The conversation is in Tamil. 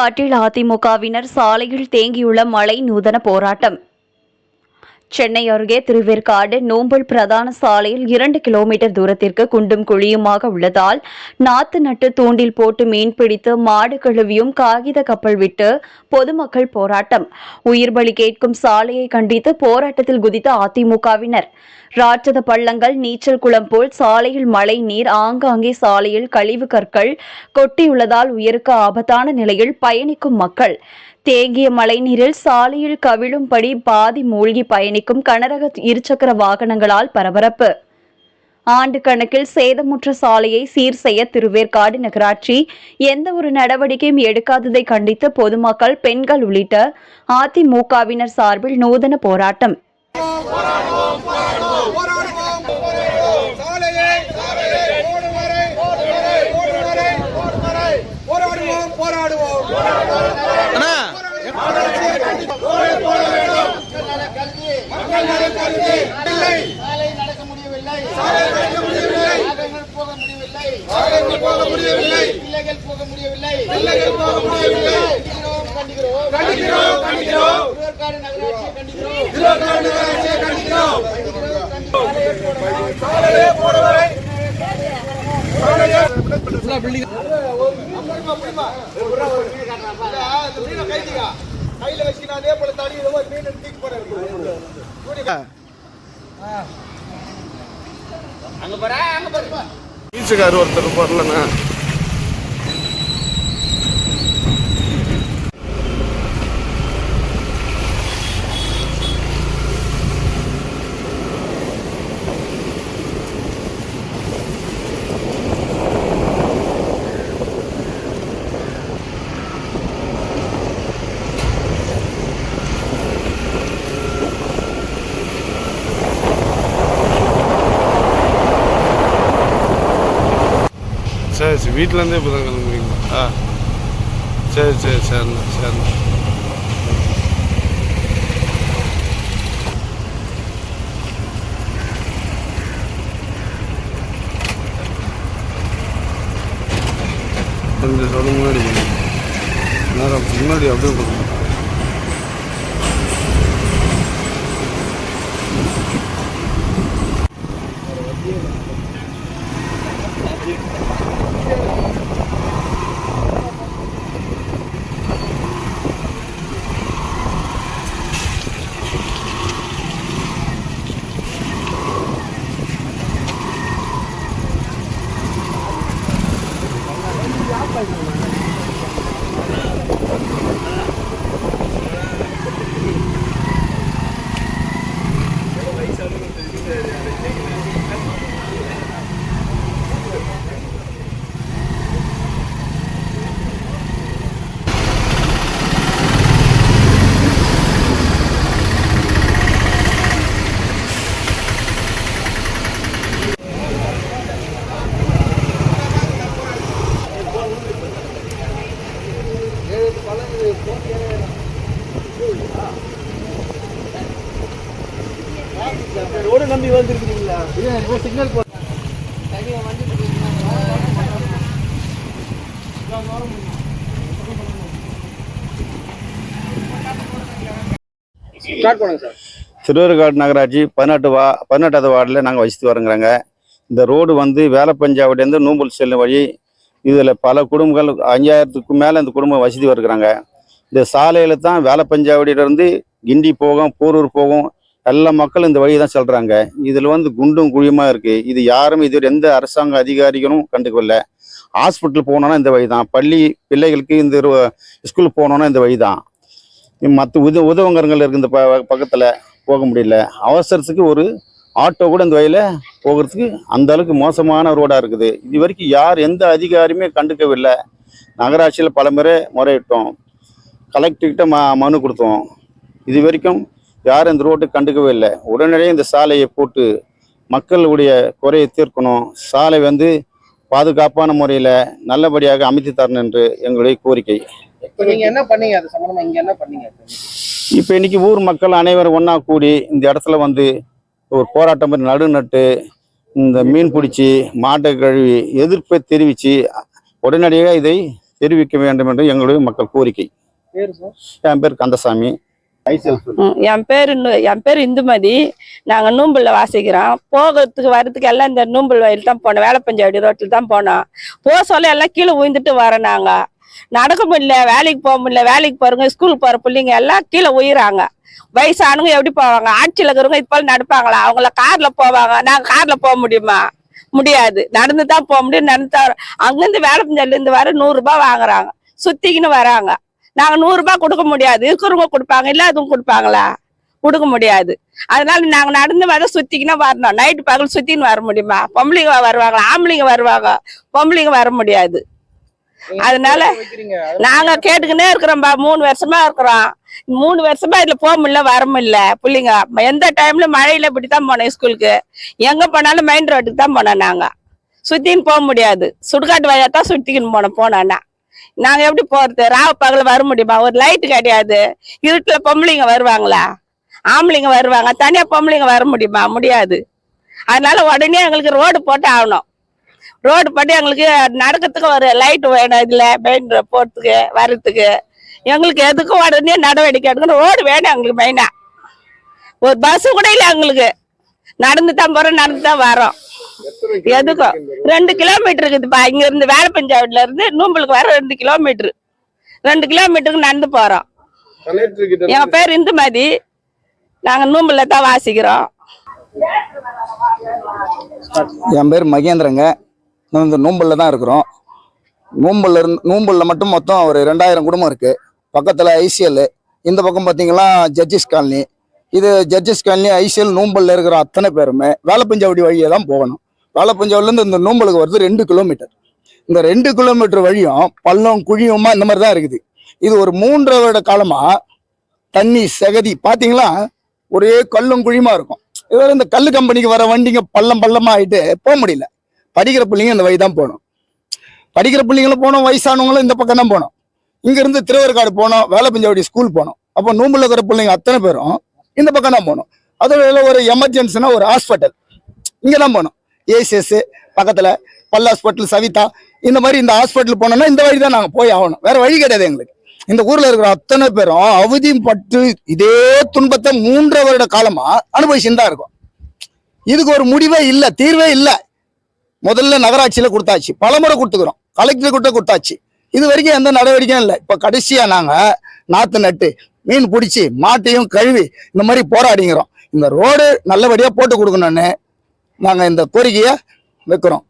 திருவேற்காட்டில் அதிமுகவினர் சாலையில் தேங்கியுள்ள மழை நூதன போராட்டம். சென்னை அருகே திருவேற்காடு நோம்பல் பிரதான சாலையில் இரண்டு கிலோமீட்டர் தூரத்திற்கு குண்டும் குழியுமாக உள்ளதால் நாத்து நட்டு தூண்டில் போட்டு மீன் பிடித்து மாடு கழுவியும் காகித கப்பல் விட்டு பொதுமக்கள் போராட்டம். உயிர் பலி கேட்கும் சாலையை கண்டித்து போராட்டத்தில் குதித்த அதிமுகவினர். ராட்சத பள்ளங்கள் நீச்சல் குளம் போல் சாலையில் மழை நீர் ஆங்காங்கே சாலையில் கழிவு கற்கள் கொட்டியுள்ளதால் உயிருக்கு ஆபத்தான நிலையில் பயணிக்கும் மக்கள். தேங்கிய மழைநீரில் சாலையில் கவிழும்படி பாதி மூழ்கி பயணிக்கும் கனரக இருசக்கர வாகனங்களால் பரபரப்பு. ஆண்டு கணக்கில் சேதமுற்ற சாலையை சீர் செய்ய திருவேற்காடு நகராட்சி எந்த ஒரு நடவடிக்கையும் எடுக்காததை கண்டித்து பொதுமக்கள் பெண்கள் உள்ளிட்ட அதிமுகவினர் சார்பில் நூதன போராட்டம் போராடுவோம் சாலையை ஓடும் வரை ஓடும் வரை போராடுவோம் போராடுவோம் அண்ணா மக்கள் நலன் கருதி இல்லை சாலை நடக்க முடியவில்லை சாலை நடக்க முடியவில்லை வாகனங்கள் போக முடியவில்லை வாகனங்கள் போக முடியவில்லை பிள்ளைகள் போக முடியவில்லை. பிள்ளைகள் போக முடியவில்லை. கண்டிக்கிறோம் கண்டிக்கிறோம். கண்டிக்கிறோம் திருவேற்காடு நகராட்சியை கண்டிக்கிறோம். திருவாரூர் நகராட்சியை கண்டிக்கிறோம். சாலையை போடும் வரை கையில வச்சுக்கினா அதே போல தடி மீன் தூக்கி போற. பீச்சுக்கார் ஒருத்தர் போடலண்ணா சரி வீட்டிலேருந்தே இப்போ தான் கிளம்புறீங்களா ஆ. சரி சரி சரிண்ணா சரிண்ணா கொஞ்சம் சொல்ல முன்னாடி நேரம் முன்னாடி அப்படியே கொடுங்க திருவேற்காடு நகராட்சி பதினெட்டு வா பதினெட்டாவது வார்டில் நாங்கள் வசித்து வரங்கிறாங்க இந்த ரோடு வந்து வேலப்பஞ்சாவடிலேருந்து நூம்பல் செல்லும் வழி. இதில் பல குடும்பங்கள் அஞ்சாயிரத்துக்கும் மேலே இந்த குடும்பம் வசதி வருகிறாங்க. இந்த சாலையில் தான் வேலப்பஞ்சாவடியிலேருந்து கிண்டி போகும் போரூர் போகும் எல்லா மக்களும் இந்த வழி தான் செல்கிறாங்க இதில் வந்து குண்டும் குழியுமா இருக்குது இது யாரும் இது எந்த அரசாங்க அதிகாரிகளும் கண்டுக்கவில்லை ஹாஸ்பிட்டல் போனோன்னா இந்த வழி தான். பள்ளி பிள்ளைகளுக்கு இந்த ஸ்கூல் போனோன்னா இந்த வழி தான். மற்ற உத உதவங்கரங்கள் இருக்குது இந்த ப பக்கத்தில் போக முடியல. அவசரத்துக்கு ஒரு ஆட்டோ கூட இந்த வழியில் போகிறதுக்கு அந்த அளவுக்கு மோசமான ரோடாக இருக்குது. இது வரைக்கும் யார் எந்த அதிகாரியுமே கண்டுக்கவில்லை. நகராட்சியில் பல முறை முறையிட்டோம். கலெக்டர்கிட்ட ம மனு கொடுத்தோம். இது வரைக்கும் யாரும் இந்த ரோட்டை கண்டுக்கவே இல்லை. உடனடியாக இந்த சாலையை போட்டு மக்களுடைய குறையை தீர்க்கணும். சாலை வந்து பாதுகாப்பான முறையில் நல்லபடியாக அமைத்து தரணும் என்று எங்களுடைய கோரிக்கை. இப்ப நீங்க என்ன பண்ணீங்க? அது சம்பந்தமா இங்க என்ன பண்ணீங்க? இப்போ இன்னைக்கு ஊர் மக்கள் அனைவரும் ஒன்றா கூடி இந்த இடத்துல வந்து ஒரு போராட்டம் மாதிரி நடு நட்டு இந்த மீன் பிடிச்சி மாட்டை கழுவி எதிர்ப்பை தெரிவித்து உடனடியாக இதை தெரிவிக்க வேண்டும் என்று எங்களுடைய மக்கள் கோரிக்கை. என் பேர் கந்தசாமி. என் பேர் என் பேர் இந்துமதி. நாங்க நூம்புல வாசிக்கிறோம். போகிறதுக்கு வர்றதுக்கு எல்லாம் இந்த நூம்புல் வயல் தான் போனோம். வேலைப்பஞ்சாவடி ரோட்டில் தான் போனோம். போக சொல்ல எல்லாம் கீழே உயிர்ந்துட்டு வரோம் நாங்க. நடக்க முடியல வேலைக்கு போக முடியல வேலைக்கு போறவங்க ஸ்கூலுக்கு போற பிள்ளைங்க எல்லாம் கீழே உயிராங்க. வயசானவங்க எப்படி போவாங்க? ஆட்சியில் இருக்கிறவங்க இது நடப்பாங்களா? அவங்கள கார்ல போவாங்க. நாங்க கார்ல போக முடியுமா? முடியாது. நடந்து தான் போக முடியும் நடந்து தான் அங்கேருந்து அங்கிருந்து வர நூறு ரூபாய் வாங்குறாங்க. சுத்திக்கின்னு வராங்க. நாங்க நூறு ரூபாய் கொடுக்க முடியாது. இருக்கிறவங்க கொடுப்பாங்க இல்லாதவங்க கொடுப்பாங்களா? கொடுக்க முடியாது. அதனால நாங்க நடந்து வர சுத்திக்கினா வரணும். நைட்டு பகல் சுத்தின்னு வர முடியுமா? பொம்பளைங்க வருவாங்க ஆம்பளைங்க வருவாங்க. பொம்பளைங்க வர முடியாது. அதனால நாங்க கேட்டுக்கினே இருக்கிறோம்பா. மூணு வருஷமா இருக்கிறோம். மூணு வருஷமா இதுல போக முடியல வர முடியல. பிள்ளைங்க எந்த டைம்ல மழையில இப்படித்தான் போனோம் ஸ்கூலுக்கு? எங்க போனாலும் மெயின் ரோட்டுக்கு தான் போனோம் நாங்க. சுத்தின்னு போக முடியாது. சுடுகாட்டு வழியா தான் சுத்திக்கின்னு போனோம் போனோன்னா நாங்க எப்படி போறது? ராவ பகல வர முடியுமா? ஒரு லைட் கிடையாது. இருட்டுல பொம்பளைங்க வருவாங்களா? ஆம்பளைங்க வருவாங்க. தனியா பொம்பளைங்க வர முடியுமா? முடியாது. அதனால உடனே எங்களுக்கு ரோடு போட்டு ஆகணும். ரோடு போட்டு எங்களுக்கு நடக்கிறதுக்கு ஒரு லைட் வேணும் இதுல மெயின் போறதுக்கு வர்றதுக்கு. எங்களுக்கு எதுக்கும் உடனே நடவடிக்கை எடுக்கணும்? ரோடு வேணும் எங்களுக்கு மெயினா ஒரு பஸ் கூட இல்லை எங்களுக்கு. நடந்து தான் போறோம் நடந்து தான் வரோம் எதுக்கும் ரெண்டு கிலோமீட்டர் இருக்குதுப்பா. இங்க இருந்து வேலைப்பஞ்சாவடில இருந்து நூம்பலுக்கு வர ரெண்டு கிலோமீட்டர். ரெண்டு கிலோமீட்டருக்கு நடந்து போறோம். எங்க பேர் இந்துமதி. நாங்க நூம்பல்ல தான் வாசிக்கிறோம். என் பேர் மகேந்திரங்க. இந்த நூம்பலில் தான் இருக்கிறோம். நூம்பல்ல இருந்து நூம்பலில் மட்டும் மொத்தம் ஒரு ரெண்டாயிரம் குடும்பம் இருக்குது பக்கத்தில் ஐசிஎல். இந்த பக்கம் பார்த்தீங்கன்னா ஜட்ஜஸ் காலனி. இது ஜட்ஜஸ் காலனி ஐசிஎல் நூம்பலில் இருக்கிற அத்தனை பேருமே வேலப்பஞ்சாவடி வழியே தான் போகணும். வேலப்பஞ்சாவடிலேருந்து இந்த நூம்பலுக்கு வருது ரெண்டு கிலோமீட்டர் இந்த ரெண்டு கிலோமீட்டர் வழியும் பள்ளம் குழியுமா இந்த மாதிரி தான் இருக்குது. இது ஒரு மூன்றரை வருட காலமாக தண்ணி செகதி பார்த்தீங்களா ஒரே கல்லும் குழியுமா இருக்கும். இவர் இந்த கல் கம்பெனிக்கு வர வண்டிங்க பள்ளம் பள்ளமாக ஆயிட்டு போக முடியல. படிக்கிற பிள்ளைங்க இந்த வழி தான் போகணும். படிக்கிற பிள்ளைங்களும் போனோம் வயசானவங்களும் இந்த பக்கம் தான் போனோம் இங்கேருந்து திருவேற்காடு போனோம் வேலைப்பஞ்சாவடி ஸ்கூல் போனோம் அப்போ நோம்பில் இருக்கிற பிள்ளைங்க அத்தனை பேரும் இந்த பக்கம் தான் போகணும். அதோட ஒரு எமர்ஜென்சினா ஒரு ஹாஸ்பிட்டல் இங்கே தான் போகணும். ஏசிஎஸ் பக்கத்தில் பல் ஹாஸ்பிட்டல் சவிதா இந்த மாதிரி இந்த ஹாஸ்பிட்டல் போனோம்னா இந்த வழி தான் நாங்கள் போய் ஆகணும். வேற வழி கிடையாது எங்களுக்கு. இந்த ஊரில் இருக்கிற அத்தனை பேரும் அவதியும் பட்டு இதே துன்பத்தை மூன்றரை வருட காலமாக அனுபவிச்சுன்னு தான் இருக்கும். இதுக்கு ஒரு முடிவே இல்லை தீர்வே இல்லை. முதல்ல நகராட்சியில் கொடுத்தாச்சு. பலமுறை கொடுத்துக்கிறோம். கலெக்டர் கிட்ட கொடுத்தாச்சு. இது வரைக்கும் எந்த நடவடிக்கையும் இல்லை. இப்போ கடைசியாக நாங்கள் நாற்று நட்டு மீன் பிடிச்சி மாட்டையும் கழுவி இந்த மாதிரி போராடிங்கிறோம். இந்த ரோடு நல்லபடியாக போட்டு கொடுக்கணும்னு நாங்கள் இந்த கோரிக்கையை வைக்கிறோம்.